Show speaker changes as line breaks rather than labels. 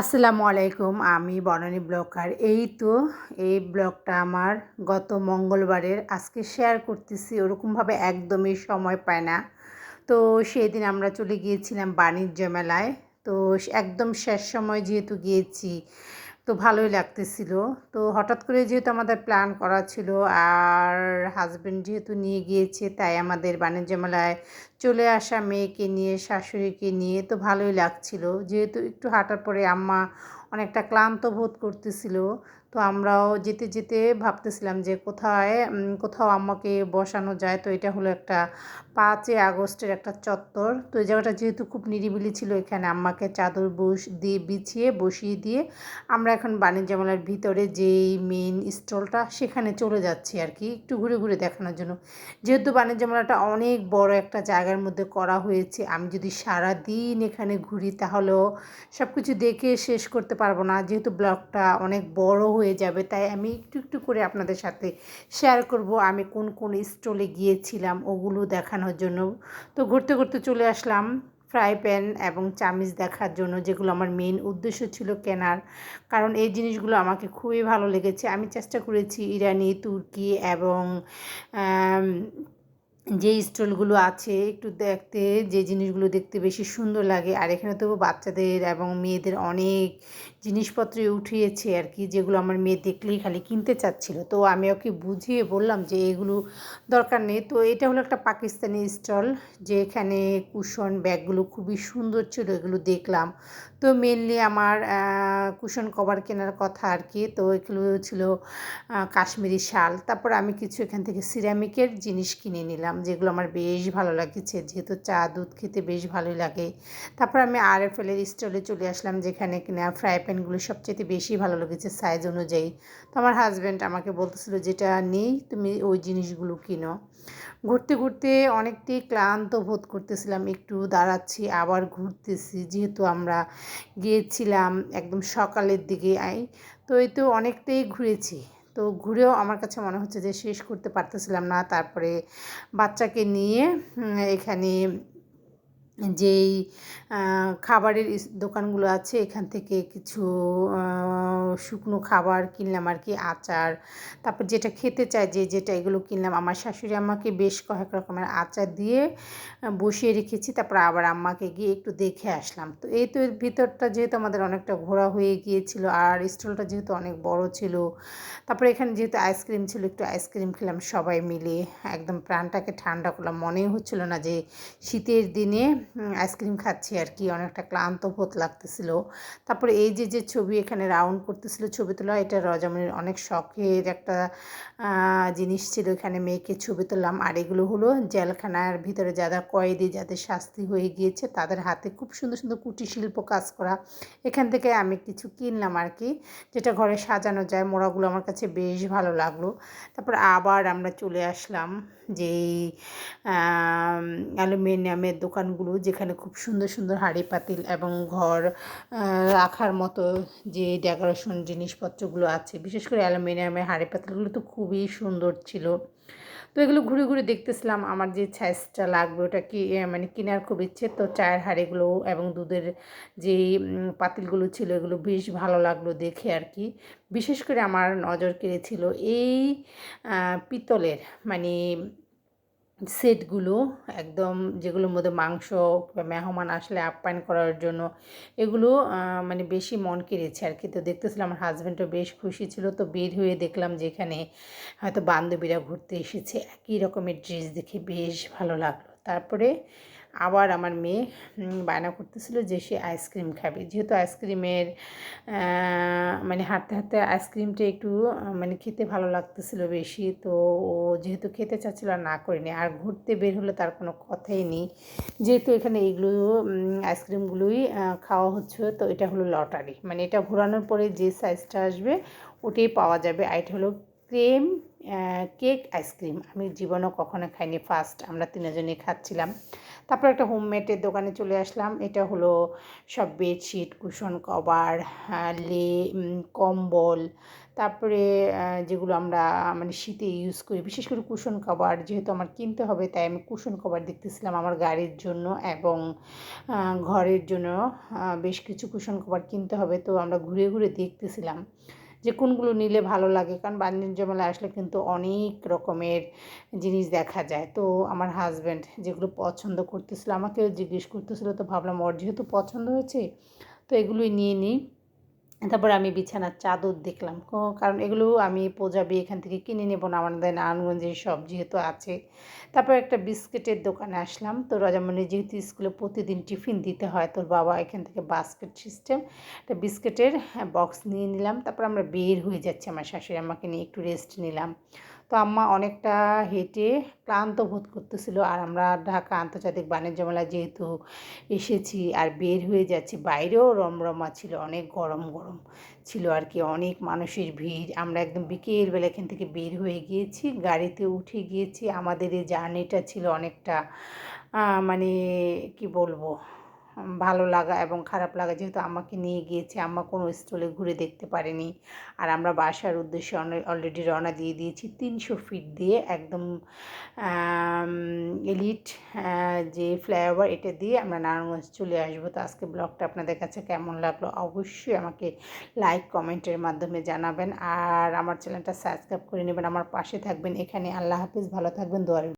আসসালামু আলাইকুম, আমি বনানী ব্লগার এই তো, এই ব্লগটা আমার গত মঙ্গলবারের। আজকে শেয়ার করতেছি, ওরকমভাবে একদমই সময় পায় না। তো সেই দিন আমরা চলে গিয়েছিলাম বাণিজ্য মেলায়। তো একদম শেষ সময় যেহেতু গিয়েছি তো ভালোই লাগতেছিল। তো হঠাৎ করে যেহেতু আমাদের প্ল্যান করা ছিল, আর হাজব্যান্ড যেহেতু নিয়ে গিয়েছে, তাই আমাদের বাণিজ্য মেলায় চলে আসা মেয়েকে নিয়ে, শাশুড়িকে নিয়ে তো ভালোই লাগছিল। যেহেতু একটু হাঁটার পরে আম্মা অনেকটা ক্লান্ত বোধ করতেছিল তো আমরাও যেতে যেতে ভাবতেছিলাম যে কোথায় কোথাও আম্মাকে বসানো যায়। তো এটা হলো একটা পাঁচই আগস্টের একটা চত্বর। তো এই জায়গাটা যেহেতু খুব নিরিবিলি ছিল, এখানে আম্মাকে চাদর বস, দিয়ে বিছিয়ে, বসিয়ে দিয়ে আমরা এখন বাণিজ্য মেলার ভিতরে যেই মেন স্টলটা সেখানে চলে যাচ্ছি আর কি, একটু ঘুরে ঘুরে দেখানোর জন্য। যেহেতু বাণিজ্য মেলাটা অনেক বড় একটা জায়গার মধ্যে করা হয়েছে, আমি যদি সারা দিন এখানে ঘুরি তাহলেও সব কিছু দেখে শেষ করতে পারব না। যেহেতু ব্লগটা অনেক বড় হয়ে যাবে, তাই আমি একটু একটু করে আপনাদের সাথে শেয়ার করব। আমি কোন কোন স্টলে গিয়েছিলাম, ওগুলো দেখানোর জন্য। তো ঘুরতে ঘুরতে চলে আসলাম ফ্রাই প্যান এবং চামিচ দেখার জন্য, যেগুলো আমার মেন উদ্দেশ্য ছিল কেনার। কারণ এই জিনিসগুলো আমাকে খুবই ভালো লেগেছে। আমি চেষ্টা করেছি ইরানি, তুর্কি এবং যে স্টলগুলো আছে, একটু দেখতে, যে জিনিসগুলো দেখতে বেশি সুন্দর লাগে। আর এখানে তো বাচ্চাদের এবং মেয়েদের অনেক জিনিসপত্র উঠিয়েছে আর কি, যেগুলো আমার মেয়ে দেখলেই খালি কিনতে চাচ্ছিল। তো আমি ওকে বুঝিয়ে বললাম যে এগুলো দরকার নেই। তো এটা হলো একটা পাকিস্তানি স্টল যে এখানে কুশন ব্যাগগুলো খুবই সুন্দর ছিল, এগুলো দেখলাম। তো মেনলি আমার কুশন কভার কেনার কথা আর কি তো এগুলো ছিল কাশ্মীরি শাল। তারপর আমি কিছু এখান থেকে সিরামিকের জিনিস কিনে নিলাম, যেগুলো আমার বেশ ভালো লাগছে। যেহেতু চা, দুধ খেতে বেশ ভালোই লাগে। তারপর আমি আর এফ এলের স্টলে চলে আসলাম, যেখানে কিনা ফ্রাই প্যানগুলো সবচেয়ে বেশি ভালো লেগেছে সাইজ অনুযায়ী। তো আমার হাজব্যান্ড আমাকে বলতেছিল, যেটা নেই, তুমি ওই জিনিসগুলো কিনো। ঘুরতে ঘুরতে অনেকটাই ক্লান্ত বোধ করতেছিলাম। একটু দাঁড়াচ্ছি, আবার ঘুরতেছি। যেহেতু আমরা গিয়েছিলাম একদম সকালের দিকে, আই, তো এই তো অনেকটাই ঘুরেছি। তো ঘুরেও আমার কাছে মনে হচ্ছে যে শেষ করতে পারতেছিলাম না। তারপরে বাচ্চাকে নিয়ে এখানে যেই খাবারের দোকানগুলো আছে, এখান থেকে কিছু শুকনো খাবার কিনলাম আর কি, আচার। তারপর যেটা খেতে চায় যে যেটা এগুলো কিনলাম, আমার শাশুড়ি আমাকে বেশ কয়েক রকমের আচার দিয়ে বসিয়ে রেখেছি। তারপর আবার আম্মাকে গিয়ে একটু দেখে আসলাম। তো এই তো ভিতরটা যেহেতু আমাদের অনেকটা ঘোরা হয়ে গিয়েছিল, আর স্টলটা যেহেতু অনেক বড় ছিল, তারপরে এখানে যেহেতু আইসক্রিম ছিল, একটু আইসক্রিম খেলাম সবাই মিলে। একদম প্রাণটাকে ঠান্ডা করলাম। মনেই হচ্ছিল না যে শীতের দিনে আইসক্রিম খাচ্ছি আর কি অনেকটা ক্লান্ত বোধ লাগতেছিল। তারপরে এই যে যে ছবি এখানে রাউন্ড করতেছিল, ছবি তোলা, এটা রজমনির অনেক শখের একটা জিনিস ছিল এখানে মেয়েকে ছবি তুললাম। আর এগুলো হলো জেলখানার ভিতরে যারা কয়েদি, যাদের শাস্তি হয়ে গিয়েছে, তাদের হাতে খুব সুন্দর সুন্দর কুটির শিল্প কাজ করা। এখান থেকে আমি কিছু কিনলাম আর কি যেটা ঘরে সাজানো যায়, মোড়াগুলো আমার কাছে বেশ ভালো লাগল। তারপর আবার আমরা চলে আসলাম, যেই অ্যালুমিনিয়ামের দোকানগুলো যেখানে খুব সুন্দর সুন্দর হাঁড়ি পাতিল এবং ঘর রাখার মতো যে ডেকোরেশন জিনিসপত্রগুলো আছে, বিশেষ করে অ্যালুমিনিয়ামের হাঁড়ি পাতিলগুলো তো খুবই সুন্দর ছিল। তো এগুলো ঘুরে ঘুরে দেখতেছিলাম, আমার যে ছাইসটা লাগবে ওটা কি মানে কেনার খুব ইচ্ছে, তো চায়ের হাঁড়িগুলো এবং দুধের যে পাতিলগুলো ছিল এগুলো বেশ ভালো লাগল দেখে আর কি। বিশেষ করে আমার নজর কেড়েছিল এই পিতলের মানে সেটগুলো একদম যেগুলোর মধ্যে মাংস বা মেহমান আসলে আপ্যায়ন করার জন্য এগুলো মানে বেশি মন কেড়েছে আর কি। তো দেখতেছিলাম আমার হাজব্যান্ডও বেশ খুশি ছিল, তো বের হয়ে দেখলাম যেখানে হয়তো বান্ধবীরা ঘুরতে এসেছে। একই রকমের ড্রেস দেখে বেশ ভালো লাগল। তারপরে আবার আমার মেয়ে বায়না করতেছিল যে সে আইসক্রিম খাবে। যেহেতু আইসক্রিমের মানে হাঁটতে হাঁটতে আইসক্রিমটা একটু মানে খেতে ভালো লাগতেছিল বেশি, তো ও যেহেতু খেতে চাচ্ছিল আর না করিনি, আর ঘুরতে বের হলে তার কোনো কথাই নেই। যেহেতু এখানে এইগুলো আইসক্রিমগুলোই খাওয়া হচ্ছে, তো এটা হলো লটারি। মানে এটা ঘোরানোর পরে যে সাইজটা আসবে, ওটাই পাওয়া যাবে। আর এটা হলো ক্রিম কেক আইসক্রিম আমি জীবনও কখনো খাইনি ফার্স্ট আমরা তিনজনই খাচ্ছিলাম। তারপর একটা হোমমেডের দোকানে চলে আসলাম, এটা হলো সব বেডশিট কুশন কভার লে কম্বল, তারপরে যেগুলো আমরা মানে শীতে ইউজ করি, বিশেষ করে কুশন কভার যেহেতু আমার কিনতে হবে, তাই আমি কুশন কভার দেখতেছিলাম আমার গাড়ির জন্য এবং ঘরের জন্য বেশ কিছু কুশন কভার কিনতে হবে, তো আমরা ঘুরে ঘুরে দেখতেছিলাম। যে কোনগুলো নিলে ভালো লাগে। কারণ বাণিজ্য মেলায় আসলে কিন্তু অনেক রকমের জিনিস দেখা যায়। তো আমার হাজব্যান্ড যেগুলো পছন্দ করতেছিল, আমাকেও জিজ্ঞেস করতেছিল, তো ভাবলাম ওর যেহেতু পছন্দ হয়েছে, তো এগুলোই নিয়ে নিই। তারপর আমি বিছানার চাদর দেখলাম। কারণ এগুলো আমি পোজাবি এখান থেকে কিনে নেব না, আমাদের নারায়ণগঞ্জে সব যেহেতু আছে। তারপর একটা বিস্কিটের দোকানে আসলাম। তো রাজামণি যেহেতু স্কুলে প্রতিদিন টিফিন দিতে হয়, তোর বাবা এখান থেকে বাস্কেট সিস্টেম একটা বিস্কিটের বক্স নিয়ে নিলাম। তারপর আমরা বের হয়ে যাচ্ছি, আমার শাশুড়ি আমাকে নিয়ে একটু রেস্ট নিলাম। তো আম্মা অনেকটা হেঁটে ক্লান্ত বোধ করতেছিল আর আমরা ঢাকা আন্তর্জাতিক বাণিজ্য মেলা যেহেতু এসেছি আর বের হয়ে যাচ্ছি, বাইরেও রমরমা ছিল, অনেক গরম গরম ছিল আর কি, অনেক মানুষের ভিড়। আমরা একদম বিকেলবেলা এখান থেকে বের হয়ে গিয়েছি, গাড়িতে উঠে গিয়েছি। আমাদের এই জার্নিটা ছিল অনেকটা মানে কি বলব ভালো লাগা এবং খারাপ লাগা যেহেতু আমাকে নিয়ে গিয়েছে, আম্মা কোনো স্টলে ঘুরে দেখতে পারেনি। আর আমরা বাসার উদ্দেশ্যে অলরেডি রওনা দিয়ে দিয়েছি তিনশো ফিট দিয়ে একদম এলিট যে ফ্লাইওভার এটা দিয়ে আমরা নারায়ণগঞ্জ চলে আসব। তো আজকে ব্লগটা আপনাদের কাছে কেমন লাগল অবশ্যই আমাকে লাইক কমেন্টের মাধ্যমে জানাবেন। আর আমার চ্যানেলটা সাবস্ক্রাইব করে নেবেন। আমার পাশে থাকবেন। এখানে আল্লাহ হাফিজ। ভালো থাকবেন। দোয়ার